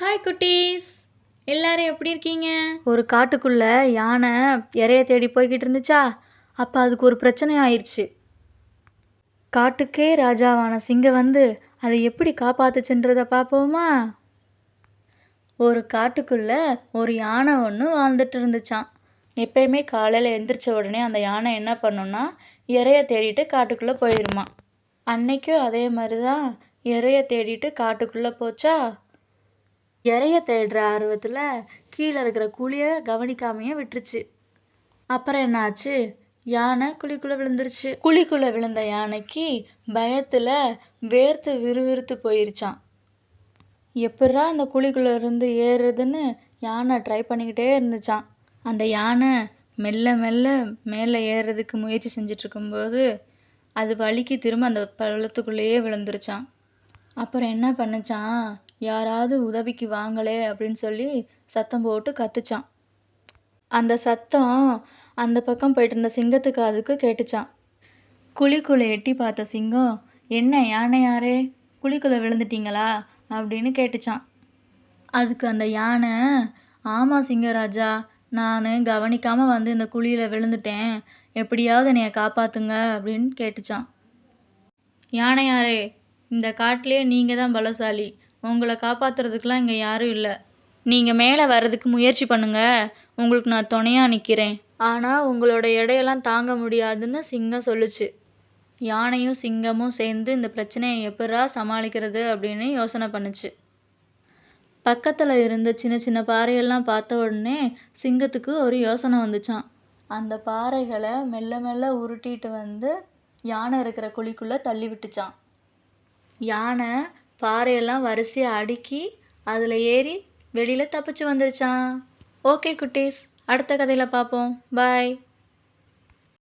Hi குட்டீஸ். எல்லாரும் எப்படி இருக்கீங்க? ஒரு காட்டுக்குள்ள யானை இறைய தேடி போய்கிட்டு இருந்துச்சா? அப்போ அதுக்கு ஒரு பிரச்சனை ஆயிடுச்சு. காட்டுக்கே ராஜாவான சிங்கம் வந்து அதை எப்படி காப்பாத்துச்சுன்றத பார்ப்போமா? ஒரு காட்டுக்குள்ள ஒரு யானை ஒன்று வாழ்ந்துட்டு இருந்துச்சான் எப்பயுமே காலையில் எந்திரிச்ச உடனே அந்த யானை என்ன பண்ணும்னா இறைய தேடிட்டு காட்டுக்குள்ளே போயிடுமா அன்னைக்கும் அதே மாதிரி தான் இறைய தேடிட்டு காட்டுக்குள்ளே போச்சா? இரைய தேடுற ஆர்வத்தில் கீழே இருக்கிற குழியை கவனிக்காமையே விட்டுருச்சு. அப்புறம் என்னாச்சு? யானை குழிக்குள்ளே விழுந்துருச்சு. குழிக்குள்ளே விழுந்த யானைக்கு பயத்தில் வேர்த்து விறுவிறுத்து போயிருச்சான் எப்பட்றா அந்த குழிக்குள்ளே இருந்து ஏறுறதுன்னு யானை ட்ரை பண்ணிக்கிட்டே இருந்துச்சான் அந்த யானை மெல்ல மெல்ல மேலே ஏறுறதுக்கு முயற்சி செஞ்சிட்ருக்கும்போது அது வலிக்கு திரும்ப அந்த பள்ளத்துக்குள்ளேயே விழுந்துருச்சான் அப்புறம் என்ன பண்ணுச்சான் யாராவது உதவிக்கு வாங்களே அப்படின்னு சொல்லி சத்தம் போட்டு கத்துச்சான். அந்த சத்தம் அந்த பக்கம் போயிட்டு இருந்த சிங்கத்துக்கு அதுக்கு கேட்டுச்சான். குழிக்குள்ளே எட்டி பார்த்த சிங்கம் என்ன யானை யாரே குழிக்குள்ளே விழுந்துட்டீங்களா? அப்படின்னு கேட்டுச்சான். அதுக்கு அந்த யானை ஆமாம் சிங்கராஜா நான் கவனிக்காமல் வந்து இந்த குழியில் விழுந்துட்டேன். எப்படியாவது என்னைய காப்பாற்றுங்க அப்படின்னு கேட்டுச்சான். யானையாரே இந்த காட்டிலே நீங்கள் தான் பலசாலி. உங்களை காப்பாற்றுறதுக்கெலாம் இங்கே யாரும் இல்லை. நீங்கள் மேலே வர்றதுக்கு முயற்சி பண்ணுங்க. உங்களுக்கு நான் துணையாக நிற்கிறேன் ஆனால் உங்களோட எடையெல்லாம் தாங்க முடியாதுன்னு சிங்கம் சொல்லுச்சு. யானையும் சிங்கமும் சேர்ந்து இந்த பிரச்சனையை எப்படா சமாளிக்கிறது அப்படின்னு யோசனை பண்ணுச்சு. பக்கத்தில் இருந்த சின்ன சின்ன பாறையெல்லாம் பார்த்த உடனே சிங்கத்துக்கு ஒரு யோசனை வந்துச்சான் அந்த பாறைகளை மெல்ல மெல்ல உருட்டிட்டு வந்து யானை இருக்கிற குழிக்குள்ளே தள்ளி விட்டுச்சான் யானை பாறையெல்லாம் வரிசையாக அடுக்கி அதில் ஏறி வெளியில் தப்பிச்சு வந்துருச்சான் ஓகே குட்டீஸ் அடுத்த கதையில் பார்ப்போம் பாய்.